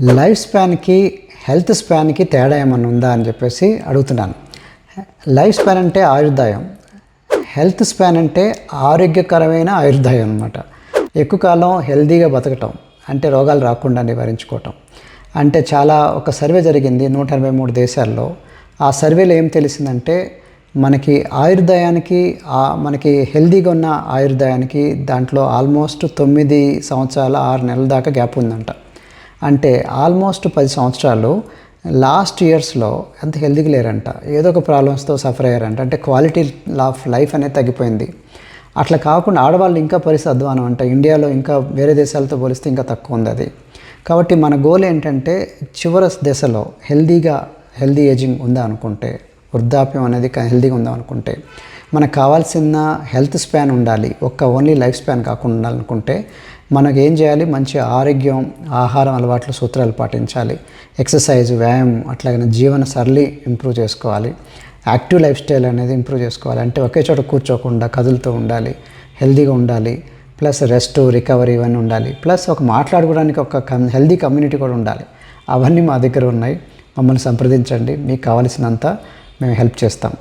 Life స్పాన్కి health స్పాన్కి తేడా ఏమన్నా ఉందా అని చెప్పేసి అడుగుతున్నాను. లైఫ్ స్పాన్ అంటే ఆయుర్దాయం. హెల్త్ స్పాన్ అంటే ఆరోగ్యకరమైన ఆయుర్దాయం అనమాట ఎక్కువ కాలం హెల్తీగా బతకటం అంటే రోగాలు రాకుండా నివారించుకోవటం. అంటే చాలా ఒక సర్వే జరిగింది నూట ఎనభై మూడు దేశాల్లో. ఆ సర్వేలో ఏం తెలిసిందంటే మనకి ఆయుర్దాయానికి మనకి హెల్దీగా ఉన్న ఆయుర్దాయానికి దాంట్లో ఆల్మోస్ట్ తొమ్మిది సంవత్సరాల ఆరు నెలల దాకా గ్యాప్ ఉందంట. అంటే ఆల్మోస్ట్ పది సంవత్సరాలు లాస్ట్ ఇయర్స్లో అంత హెల్దీగా లేరంట. ఏదో ఒక ప్రాబ్లమ్స్తో సఫర్ అయ్యారంట. అంటే క్వాలిటీ ఆఫ్ లైఫ్ అనేది తగ్గిపోయింది. అట్లా కాకుండా ఆడవాళ్ళు ఇంకా పరిస్థితి అధ్వానం అంట. ఇండియాలో ఇంకా వేరే దేశాలతో పోలిస్తే ఇంకా తక్కువ ఉంది అది. కాబట్టి మన గోల్ ఏంటంటే చివరి దశలో హెల్దీగా హెల్దీ ఏజింగ్ ఉందా అనుకుంటే వృద్ధాప్యం అనేది హెల్దీగా ఉందాం అనుకుంటే మనకు కావాల్సిన హెల్త్ స్పాన్ ఉండాలి ఒక్క ఓన్లీ లైఫ్ స్పాన్ కాకుండా ఉండాలనుకుంటే మనకు ఏం చేయాలి? మంచి ఆరోగ్యం ఆహారం అలవాట్లు సూత్రాలు పాటించాలి. ఎక్సర్సైజ్ వ్యాయామం అట్లాగే జీవన సరళి ఇంప్రూవ్ చేసుకోవాలి. యాక్టివ్ లైఫ్ స్టైల్ అనేది ఇంప్రూవ్ చేసుకోవాలి. అంటే ఒకే చోట కూర్చోకుండా కదులుతూ ఉండాలి హెల్దీగా ఉండాలి ప్లస్ రెస్ట్ రికవరీ ఇవన్నీ ఉండాలి. ప్లస్ ఒక మాట్లాడుకోవడానికి ఒక కమ్ హెల్దీ కమ్యూనిటీ కూడా ఉండాలి. అవన్నీ మా దగ్గర ఉన్నాయి. మమ్మల్ని సంప్రదించండి. మీకు కావలసినంత మేము హెల్ప్ చేస్తాం.